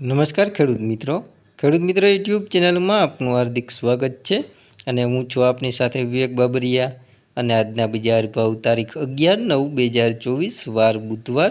નમસ્કાર ખેડૂત મિત્રો. ખેડૂત મિત્રો યુટ્યુબ ચેનલમાં આપનું હાર્દિક સ્વાગત છે અને હું છું આપની સાથે વિવેક બાબરિયા. અને આજના બજાર ભાવ તારીખ અગિયાર નવ બે હજાર ચોવીસ, વાર બુધવાર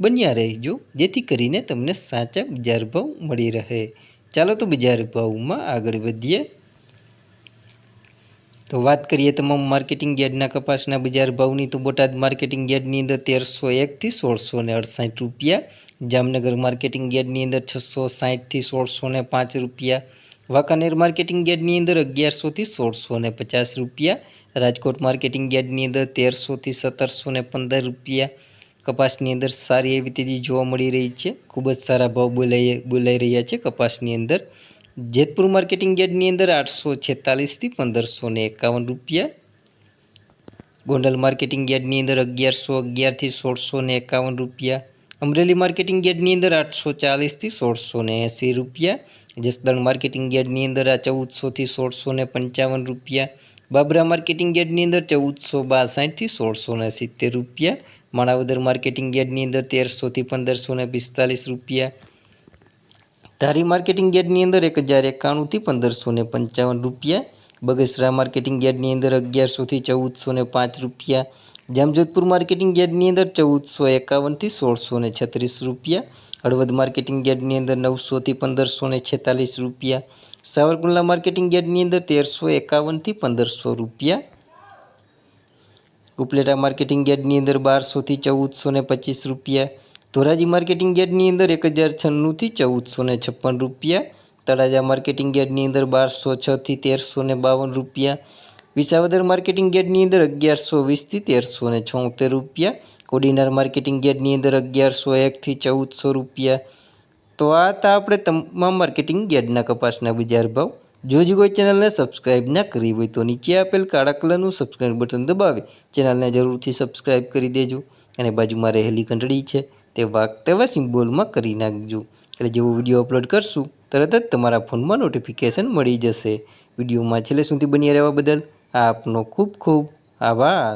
બન્યા રહેજો, જેથી કરીને તમને સાચા બજાર ભાવ મળી રહે. ચાલો તો બજાર ભાવમાં આગળ વધીએ. તો વાત કરીએ તમામ માર્કેટિંગ યાર્ડના કપાસના બજાર ભાવની, તો બોટાદ માર્કેટિંગ યાર્ડની અંદર તેરસો એકથી સોળસો ને અડસાઠ રૂપિયા, જામનગર માર્કેટિંગ યાર્ડની અંદર છસો સાઠથી સોળસો ને પાંચ રૂપિયા, વાંકાનેર માર્કેટિંગ યાર્ડની અંદર અગિયારસોથી સોળસો ને પચાસ રૂપિયા, રાજકોટ માર્કેટિંગ યાર્ડની અંદર તેરસોથી સત્તરસો ને પંદર રૂપિયા કપાસની અંદર સારી એવી તેજી જોવા મળી રહી છે. ખૂબ જ સારા ભાવ બોલાઈ બોલાઈ રહ્યા છે કપાસની અંદર. જેતપુર માર્કેટિંગ યાર્ડની અંદર આઠસો છેતાલીસથી પંદરસો ને એકાવન રૂપિયા. ગોંડલ માર્કેટિંગ યાર્ડની અંદર અગિયારસો અગિયારથી સોળસો ને એકાવન રૂપિયા. અમરેલી માર્કેટિંગ યાર્ડની અંદર આઠસો ચાલીસથી સોળસો ને એંસી રૂપિયા. જસદણ માર્કેટિંગ યાર્ડની અંદર આ ચૌદસોથી સોળસો ને પંચાવન રૂપિયા. બાબરા માર્કેટિંગ યાર્ડની અંદર ચૌદસો બાસઠથી સોળસો ને સિત્તેર રૂપિયા. માણાવદર માર્કેટિંગ યાર્ડની અંદર તેરસોથી પંદરસો ને પિસ્તાલીસ રૂપિયા. ધારી માર્કેટિંગ યાર્ડની અંદર એક હજાર એકાણુંથી પંદરસો ને પંચાવન રૂપિયા. બગસરા માર્કેટિંગ યાર્ડની અંદર અગિયારસોથી ચૌદસો ને પાંચ રૂપિયા. જામજોધપુર માર્કેટિંગ યાર્ડની અંદર ચૌદસો એકાવનથી સોળસો ને છત્રીસ રૂપિયા. હળવદ માર્કેટિંગ યાર્ડની અંદર નવસોથી પંદરસો ને છેતાલીસ રૂપિયા. સાવરકુંડલા માર્કેટિંગ યાર્ડની અંદર તેરસો એકાવનથી પંદરસો રૂપિયા. ઉપલેટા માર્કેટિંગ યાર્ડની અંદર બારસોથી ચૌદસો ને પચીસ રૂપિયા. ધોરાજી માર્કેટિંગ યાર્ડની અંદર એક હજાર છન્નુંથી ચૌદસો ને છપ્પન રૂપિયા. તળાજા માર્કેટિંગ યાર્ડની અંદર બારસો છથી તેરસો ને બાવન રૂપિયા. વિસાવદર માર્કેટિંગ યાર્ડની અંદર અગિયારસો વીસથી તેરસો ને છોતેર રૂપિયા. કોડીનાર માર્કેટિંગ યાર્ડની અંદર અગિયારસો એકથી ચૌદસો રૂપિયા. તો આ હતા આપણે તમામ માર્કેટિંગ યાર્ડના કપાસના બજાર ભાવ. જો જ કોઈ ચેનલને સબસ્ક્રાઇબ ના કરી હોય તો નીચે આપેલ કાળા કલરનું સબસ્ક્રાઇબ બટન દબાવી. ચેનલને જરૂરથી સબસ્ક્રાઇબ કરી દેજો અને બાજુમાં રહેલી ઘંટડી છે તે વાક તેવા સિમ્બોલમાં કરી નાખજો. એટલે જેવો વીડિયો અપલોડ કરશું, તરત જ તમારા ફોનમાં નોટિફિકેશન મળી જશે. વિડીયોમાં છેલ્લે સુધી બની રહેવા બદલ આપનો ખૂબ ખૂબ આભાર.